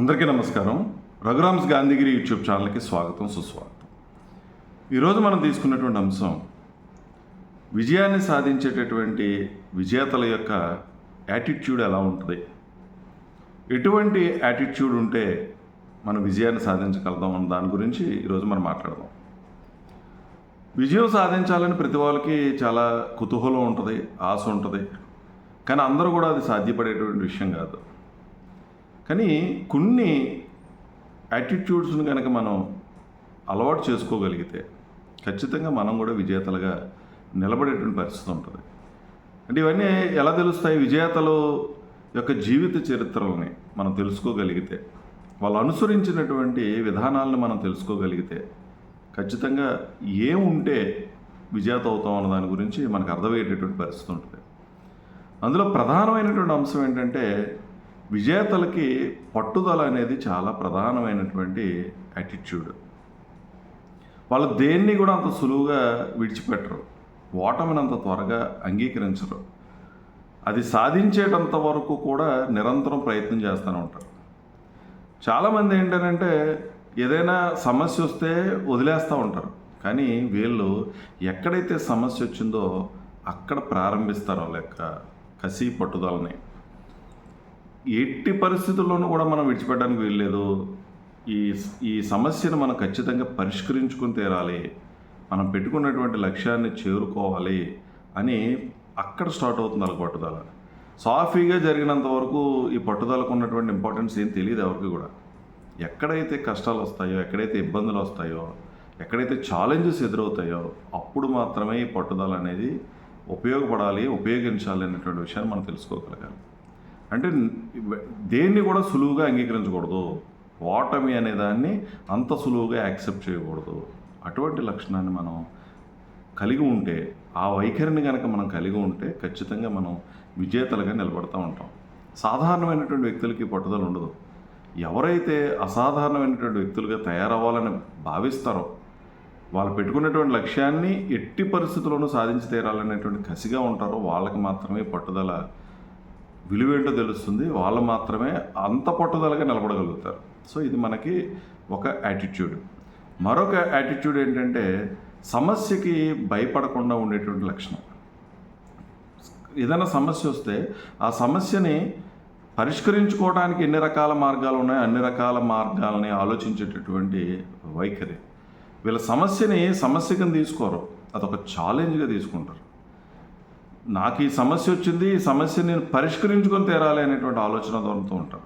అందరికీ నమస్కారం. రఘురామ్స్ గాంధీగిరి యూట్యూబ్ ఛానల్కి స్వాగతం సుస్వాగతం. ఈరోజు మనం తీసుకున్నటువంటి అంశం విజయాన్ని సాధించేటటువంటి విజేతల యొక్క యాటిట్యూడ్ ఎలా ఉంటుంది? ఎటువంటి యాటిట్యూడ్ ఉంటే మనం విజయాన్ని సాధించగలుగుతాం అన్న దాని గురించి ఈరోజు మనం మాట్లాడదాం. విజయం సాధించాలని ప్రతి వాళ్ళకి చాలా కుతూహలం ఉంటుంది ఆశ ఉంటుంది. కానీ అందరూ కూడా అది సాధ్యపడేటువంటి విషయం కాదు. కానీ కొన్ని యాటిట్యూడ్స్ని కనుక మనం అలవాటు చేసుకోగలిగితే ఖచ్చితంగా మనం కూడా విజేతలుగా నిలబడేటువంటి పరిస్థితి ఉంటుంది. అంటే ఇవన్నీ ఎలా తెలుస్తాయి? విజేతలు యొక్క జీవిత చరిత్రలని మనం తెలుసుకోగలిగితే వాళ్ళు అనుసరించినటువంటి విధానాలను మనం తెలుసుకోగలిగితే ఖచ్చితంగా ఏముంటే విజేత అవుతాం అన్న దాని గురించి మనకు అర్థమయ్యేటటువంటి పరిస్థితి ఉంటుంది. అందులో ప్రధానమైనటువంటి అంశం ఏంటంటే విజేతలకి పట్టుదల అనేది చాలా ప్రధానమైనటువంటి యాటిట్యూడ్ వాళ్ళు దేన్ని కూడా అంత సులువుగా విడిచిపెట్టరు. ఓటమిని అంత త్వరగా అంగీకరించరు. అది సాధించేటంత వరకు కూడా నిరంతరం ప్రయత్నం చేస్తూనే ఉంటారు. చాలామంది ఏంటంటే ఏదైనా సమస్య వస్తే వదిలేస్తూ ఉంటారు. కానీ వీళ్ళు ఎక్కడైతే సమస్య వచ్చిందో అక్కడ ప్రారంభిస్తారు లెక్క కసి పట్టుదలని. ఎట్టి పరిస్థితుల్లోనూ కూడా మనం విడిచిపెట్టడానికి వీల్లేదు. ఈ ఈ సమస్యను మనం ఖచ్చితంగా పరిష్కరించుకుని తీరాలి. మనం పెట్టుకున్నటువంటి లక్ష్యాన్ని చేరుకోవాలి అని అక్కడ స్టార్ట్ అవుతుంది వాళ్ళ పట్టుదల సాఫీగా జరిగినంత వరకు ఈ పట్టుదలకు ఉన్నటువంటి ఇంపార్టెన్స్ ఏం తెలియదు ఎవరికి కూడా. ఎక్కడైతే కష్టాలు వస్తాయో ఎక్కడైతే ఇబ్బందులు వస్తాయో ఎక్కడైతే ఛాలెంజెస్ ఎదురవుతాయో అప్పుడు మాత్రమే ఈ పట్టుదల అనేది ఉపయోగపడాలి ఉపయోగించాలి అనేటువంటి విషయాన్ని మనం తెలుసుకోగలగాలి. అంటే దేన్ని కూడా సులువుగా అంగీకరించకూడదు. ఓటమి అనే దాన్ని అంత సులువుగా యాక్సెప్ట్ చేయకూడదు. అటువంటి లక్షణాన్ని మనం కలిగి ఉంటే ఆ వైఖరిని కనుక మనం కలిగి ఉంటే ఖచ్చితంగా మనం విజేతలుగా నిలబడతా ఉంటాం. సాధారణమైనటువంటి వ్యక్తులకి పట్టుదల ఉండదు. ఎవరైతే అసాధారణమైనటువంటి వ్యక్తులుగా తయారవ్వాలని భావిస్తారో వాళ్ళు పెట్టుకున్నటువంటి లక్ష్యాన్ని ఎట్టి పరిస్థితుల్లోనూ సాధించి తీరాలనేటువంటి కసిగా ఉంటారో వాళ్ళకి మాత్రమే పట్టుదల విలువేంటో తెలుస్తుంది. వాళ్ళు మాత్రమే అంత పట్టుదలగా నిలబడగలుగుతారు. సో ఇది మనకి ఒక యాటిట్యూడ్ మరొక యాటిట్యూడ్ ఏంటంటే సమస్యకి భయపడకుండా ఉండేటువంటి లక్షణం. ఏదైనా సమస్య వస్తే ఆ సమస్యని పరిష్కరించుకోవడానికి ఎన్ని రకాల మార్గాలు ఉన్నాయో అన్ని రకాల మార్గాలని ఆలోచించేటటువంటి వైఖరి. వీళ్ళ సమస్యని సమస్య కింద తీసుకోరు. అదొక ఛాలెంజ్గా తీసుకుంటారు. నాకు ఈ సమస్య వచ్చింది ఈ సమస్య నేను పరిష్కరించుకొని తీరాలి అనేటువంటి ఆలోచన దొరుకుతూ ఉంటారు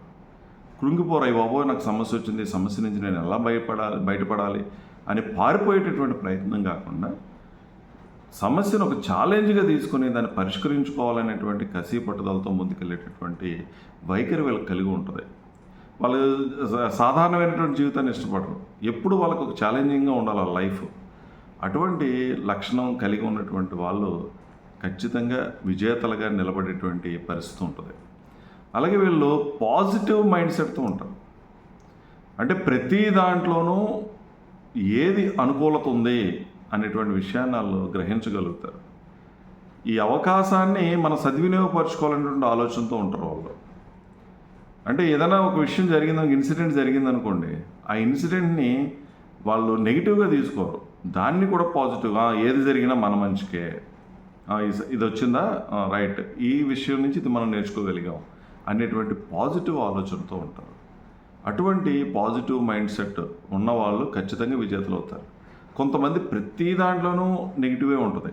కృంగిపోరు అయ్యి బాబోయ్ నాకు సమస్య వచ్చింది ఈ సమస్య నుంచి నేను ఎలా భయపడాలి బయటపడాలి? అని పారిపోయేటటువంటి ప్రయత్నం కాకుండా సమస్యను ఒక ఛాలెంజ్గా తీసుకుని దాన్ని పరిష్కరించుకోవాలనేటువంటి కసి పట్టుదలతో ముందుకెళ్ళేటటువంటి వైఖరి వీళ్ళకి కలిగి ఉంటుంది. వాళ్ళు సాధారణమైనటువంటి జీవితాన్ని ఇష్టపడరు. ఎప్పుడు వాళ్ళకు ఒక ఛాలెంజింగ్గా ఉండాలి ఆ లైఫ్ అటువంటి లక్షణం కలిగి ఉన్నటువంటి వాళ్ళు ఖచ్చితంగా విజేతలుగా నిలబడేటువంటి పరిస్థితి ఉంటుంది. అలాగే వీళ్ళు పాజిటివ్ మైండ్ సెట్తో ఉంటారు. అంటే ప్రతి దాంట్లోనూ ఏది అనుకూలత ఉంది అనేటువంటి విషయాన్ని వాళ్ళు గ్రహించగలుగుతారు. ఈ అవకాశాన్ని మనం సద్వినియోగపరచుకోవాలనేటువంటి ఆలోచనతో ఉంటారు వాళ్ళు. అంటే ఏదైనా ఒక విషయం జరిగింది ఒక ఇన్సిడెంట్ జరిగిందనుకోండి ఆ ఇన్సిడెంట్ని వాళ్ళు నెగిటివ్గా తీసుకోరు. దాన్ని కూడా పాజిటివ్గా ఏది జరిగినా మన మంచికే ఇది వచ్చిందా రైట్. ఈ విషయం నుంచి ఇది మనం నేర్చుకోగలిగాం. అనేటువంటి పాజిటివ్ ఆలోచనతో ఉంటారు. అటువంటి పాజిటివ్ మైండ్ సెట్ ఉన్నవాళ్ళు ఖచ్చితంగా విజేతలు అవుతారు. కొంతమంది ప్రతి దాంట్లోనూ నెగిటివే ఉంటుంది.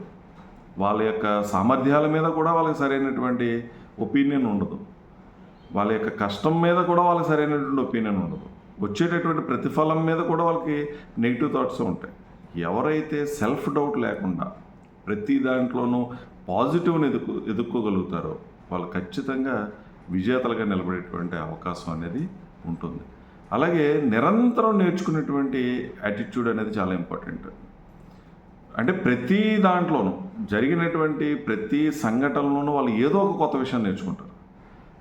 వాళ్ళ యొక్క సామర్థ్యాల మీద కూడా వాళ్ళకి సరైనటువంటి ఒపీనియన్ ఉండదు. వాళ్ళ యొక్క కష్టం మీద కూడా వాళ్ళకి సరైనటువంటి ఒపీనియన్ ఉండదు. వచ్చేటటువంటి ప్రతిఫలం మీద కూడా వాళ్ళకి నెగిటివ్ థాట్స్ ఉంటాయి. ఎవరైతే సెల్ఫ్ డౌట్ లేకుండా ప్రతి దాంట్లోనూ పాజిటివ్ని ఎదుకు ఎదుర్కోగలుగుతారో వాళ్ళు ఖచ్చితంగా విజేతలుగా నిలబడేటువంటి అవకాశం అనేది ఉంటుంది. అలాగే నిరంతరం నేర్చుకునేటువంటి యాటిట్యూడ్ అనేది చాలా ఇంపార్టెంట్ అంటే ప్రతి దాంట్లోనూ జరిగినటువంటి ప్రతి సంఘటనలోనూ వాళ్ళు ఏదో ఒక కొత్త విషయం నేర్చుకుంటారు.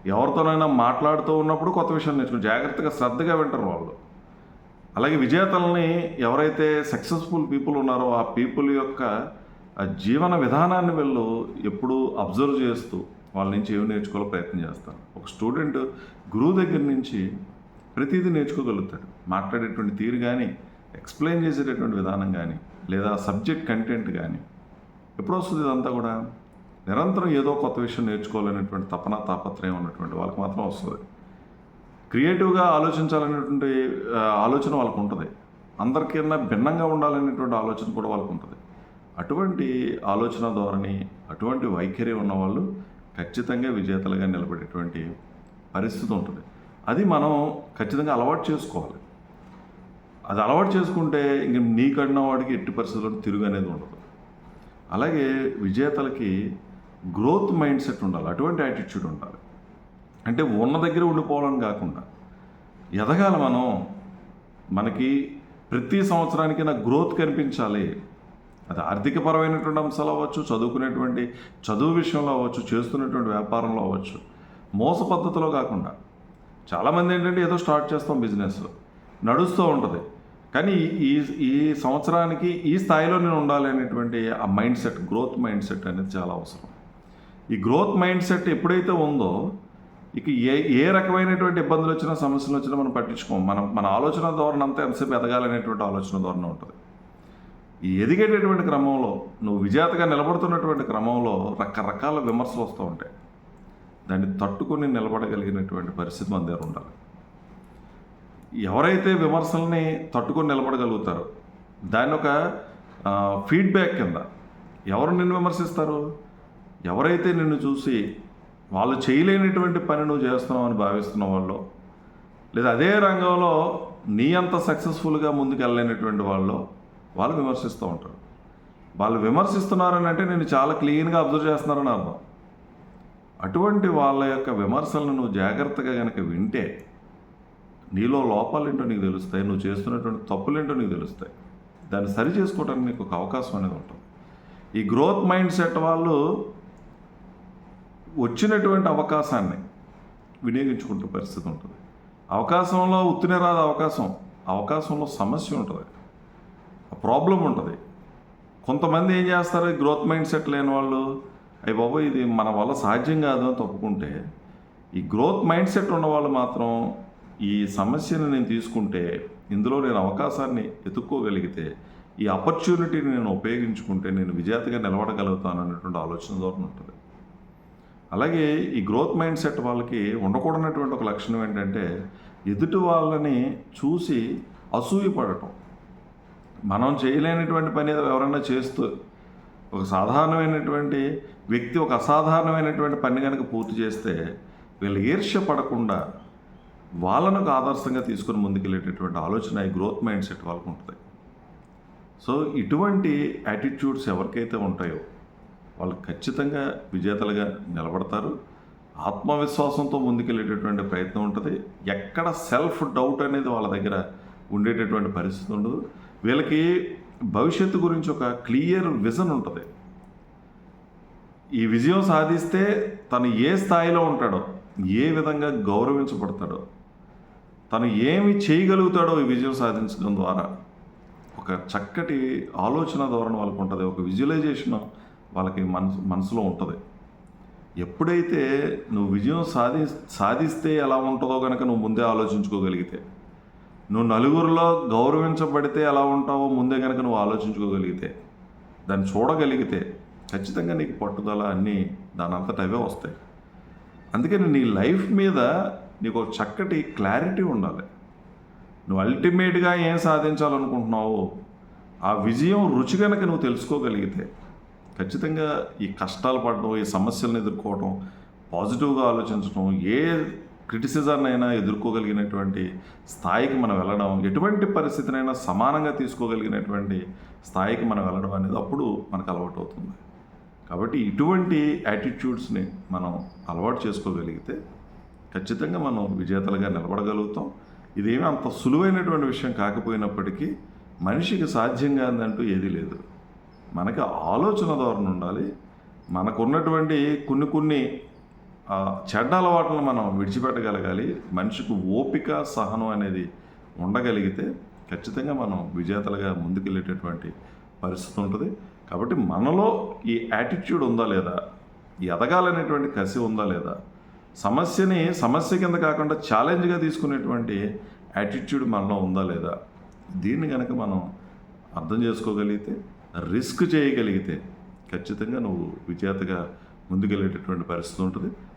ఎవరితోనైనా మాట్లాడుతూ ఉన్నప్పుడు కొత్త విషయం నేర్చుకుంటారు. జాగ్రత్తగా శ్రద్ధగా వింటారు వాళ్ళు. అలాగే విజేతల్ని ఎవరైతే సక్సెస్ఫుల్ పీపుల్ ఉన్నారో ఆ పీపుల్ యొక్క ఆ జీవన విధానాన్ని వీళ్ళు ఎప్పుడూ అబ్జర్వ్ చేస్తూ వాళ్ళ నుంచి ఏమి నేర్చుకోవాలో ప్రయత్నం చేస్తారు. ఒక స్టూడెంట్ గురువు దగ్గర నుంచి ప్రతిదీ నేర్చుకోగలుగుతాడు. మాట్లాడేటువంటి తీరు కానీ ఎక్స్ప్లెయిన్ చేసేటటువంటి విధానం కానీ లేదా సబ్జెక్ట్ కంటెంట్ కానీ ఎప్పుడు వస్తుంది ఇదంతా కూడా? నిరంతరం ఏదో కొత్త విషయం నేర్చుకోవాలనేటువంటి తపన తాపత్రయం ఉన్నటువంటి వాళ్ళకి మాత్రం వస్తుంది. క్రియేటివ్గా ఆలోచించాలనేటువంటి ఆలోచన వాళ్ళకు ఉంటుంది. అందరికన్నా భిన్నంగా ఉండాలనేటువంటి ఆలోచన కూడా వాళ్ళకు ఉంటుంది. అటువంటి ఆలోచన ధోరణి అటువంటి వైఖరి ఉన్నవాళ్ళు ఖచ్చితంగా విజేతలుగా నిలబడేటువంటి పరిస్థితి ఉంటుంది. అది మనం ఖచ్చితంగా అలవాటు చేసుకోవాలి. అది అలవాటు చేసుకుంటే ఇంక నీకడిన వాడికి ఎట్టి పరిస్థితుల్లో తిరుగు అనేది ఉండదు. అలాగే విజేతలకి గ్రోత్ మైండ్ సెట్ ఉండాలి అటువంటి యాటిట్యూడ్ ఉండాలి. అంటే ఉన్న దగ్గర ఉండిపోవాలని కాకుండా ఎదగాలి మనం. మనకి ప్రతి సంవత్సరానికి నా గ్రోత్ కనిపించాలి. అది ఆర్థికపరమైనటువంటి అంశాలు అవ్వచ్చు చదువుకునేటువంటి చదువు విషయంలో అవ్వచ్చు చేస్తున్నటువంటి వ్యాపారంలో అవ్వచ్చు. మోస పద్ధతిలో కాకుండా చాలామంది ఏంటంటే ఏదో స్టార్ట్ చేస్తాం బిజినెస్ నడుస్తూ ఉంటుంది. కానీ ఈ ఈ సంవత్సరానికి ఈ స్థాయిలో నేను ఉండాలి అనేటువంటి ఆ mind set growth mind set అనేది చాలా అవసరం. ఈ గ్రోత్ మైండ్ సెట్ ఎప్పుడైతే ఉందో ఇక ఏ ఏ రకమైనటువంటి ఇబ్బందులు వచ్చినా సమస్యలు వచ్చినా మనం పట్టించుకోం మనం మన ఆలోచన ధోరణి అంతా ఎంతసేపు ఎదగాలనేటువంటి ఆలోచన ధోరణి ఉంటుంది. ఈ ఎదిగేటటువంటి క్రమంలో నువ్వు విజేతగా నిలబడుతున్నటువంటి క్రమంలో రకరకాల విమర్శలు వస్తూ ఉంటాయి. దాన్ని తట్టుకొని నిలబడగలిగినటువంటి పరిస్థితి మన దగ్గర ఉండాలి. ఎవరైతే విమర్శల్ని తట్టుకొని నిలబడగలుగుతారో దాన్ని ఒక ఫీడ్బ్యాక్ కింద. ఎవరు నిన్ను విమర్శిస్తారు? ఎవరైతే నిన్ను చూసి వాళ్ళు చేయలేనటువంటి పని నువ్వు చేస్తున్నావు అని భావిస్తున్న వాళ్ళు లేదా అదే రంగంలో నీ అంత సక్సెస్ఫుల్గా ముందుకు వెళ్ళలేనటువంటి వాళ్ళు వాళ్ళు విమర్శిస్తూ ఉంటారు. వాళ్ళు విమర్శిస్తున్నారని అంటే నేను చాలా క్లీన్గా అబ్జర్వ్ చేస్తున్నారని అర్థం. అటువంటి వాళ్ళ యొక్క విమర్శలను నువ్వు జాగ్రత్తగా కనుక వింటే నీలో లోపాలేంటో నీకు తెలుస్తాయి నువ్వు చేస్తున్నటువంటి తప్పులేంటో నీకు తెలుస్తాయి. దాన్ని సరి చేసుకోవడానికి నీకు ఒక అవకాశం అనేది ఉంటుంది. ఈ గ్రోత్ మైండ్ సెట్ వాళ్ళు వచ్చినటువంటి అవకాశాన్ని వినియోగించుకుంటే పరిస్థితి ఉంటుంది. అవకాశంలో ఉత్తినే రాదు అవకాశం. అవకాశంలో సమస్య ఉంటుంది. ప్రాబ్లం ఉంటుంది. కొంతమంది ఏం చేస్తారు? గ్రోత్ మైండ్ సెట్ లేని వాళ్ళు అయ్యి బాబు ఇది మన వల్ల సాధ్యం కాదు అని తప్పుకుంటే ఈ గ్రోత్ మైండ్ సెట్ ఉన్న వాళ్ళు మాత్రం ఈ సమస్యను నేను తీసుకుంటే ఇందులో నేను అవకాశాన్ని ఎత్తుక్కోగలిగితే ఈ ఆపర్చునిటీని నేను ఉపయోగించుకుంటే నేను విజేతగా నిలబడగలుగుతాను అనేటువంటి ఆలోచన ధోరణి ఉంటుంది. అలాగే ఈ గ్రోత్ మైండ్ సెట్ వాళ్ళకి ఉండకూడనటువంటి ఒక లక్షణం ఏంటంటే ఎదుటి వాళ్ళని చూసి అసూయపడటం. మనం చేయలేనటువంటి పని ఏదో ఎవరైనా చేస్తూ ఒక సాధారణమైనటువంటి వ్యక్తి ఒక అసాధారణమైనటువంటి పని కనుక పూర్తి చేస్తే వీళ్ళు ఈర్ష్య పడకుండా వాళ్ళను ఒక ఆదర్శంగా తీసుకొని ముందుకెళ్ళేటటువంటి ఆలోచన ఈ గ్రోత్ మైండ్ సెట్ వాళ్ళకు ఉంటుంది. సో ఇటువంటి యాటిట్యూడ్స్ ఎవరికైతే ఉంటాయో వాళ్ళు ఖచ్చితంగా విజేతలుగా నిలబడతారు. ఆత్మవిశ్వాసంతో ముందుకెళ్ళేటటువంటి ప్రయత్నం ఉంటుంది. ఎక్కడ సెల్ఫ్ డౌట్ అనేది వాళ్ళ దగ్గర ఉండేటటువంటి పరిస్థితి ఉండదు. వీళ్ళకి భవిష్యత్తు గురించి ఒక క్లియర్ విజన్ ఉంటుంది. ఈ విజయం సాధిస్తే తను ఏ స్థాయిలో ఉంటాడో ఏ విధంగా గౌరవించబడతాడో తను ఏమి చేయగలుగుతాడో ఈ విజయం సాధించడం ద్వారా ఒక చక్కటి ఆలోచన ధోరణి వాళ్ళకు ఉంటుంది. ఒక విజువలైజేషన్ వాళ్ళకి మనసు మనసులో ఉంటుంది. ఎప్పుడైతే నువ్వు విజయం సాధి సాధిస్తే ఎలా ఉంటుందో కనుక నువ్వు ముందే ఆలోచించుకోగలిగితే నువ్వు నలుగురిలో గౌరవించబడితే ఎలా ఉంటావో ముందే కనుక నువ్వు ఆలోచించుకోగలిగితే దాన్ని చూడగలిగితే ఖచ్చితంగా నీకు పట్టుదల అన్నీ దాని అంతటా అవే వస్తాయి. అందుకని నీ లైఫ్ మీద నీకు ఒక చక్కటి క్లారిటీ ఉండాలి. నువ్వు అల్టిమేట్గా ఏం సాధించాలనుకుంటున్నావో ఆ విజయం రుచి కనుక నువ్వు తెలుసుకోగలిగితే ఖచ్చితంగా ఈ కష్టాలు పడడం ఈ సమస్యలను ఎదుర్కోవడం పాజిటివ్గా ఆలోచించడం ఏ క్రిటిసిజం అయినా ఎదుర్కోగలిగినటువంటి స్థాయికి మనం వెళ్ళడం ఎటువంటి పరిస్థితినైనా సమానంగా తీసుకోగలిగినటువంటి స్థాయికి మనం వెళ్ళడం అనేది అప్పుడు మనకు అలవాటు అవుతుంది కాబట్టి ఇటువంటి యాటిట్యూడ్స్ని మనం అలవాటు చేసుకోగలిగితే ఖచ్చితంగా మనం విజేతలుగా నిలబడగలుగుతాం. ఇదేమి అంత సులువైనటువంటి విషయం కాకపోయినప్పటికీ మనిషికి సాధ్యం కాదంటూ ఏదీ లేదు. మనకి ఆలోచన ధోరణి ఉండాలి. మనకున్నటువంటి కొన్ని కొన్ని చెడ్డ అలవాట్లను మనం విడిచిపెట్టగలగాలి. మనిషికి ఓపిక సహనం అనేది ఉండగలిగితే ఖచ్చితంగా మనం విజేతలుగా ముందుకెళ్ళేటటువంటి పరిస్థితి ఉంటుంది. కాబట్టి మనలో ఈ యాటిట్యూడ్ ఉందా లేదా ఎదగాలనేటువంటి కసి ఉందా లేదా సమస్యని సమస్య కింద కాకుండా ఛాలెంజ్గా తీసుకునేటువంటి యాటిట్యూడ్ మనలో ఉందా లేదా దీన్ని కనుక మనం అర్థం చేసుకోగలిగితే రిస్క్ చేయగలిగితే ఖచ్చితంగా నువ్వు విజేతగా ముందుకెళ్ళేటటువంటి పరిస్థితి ఉంటుంది.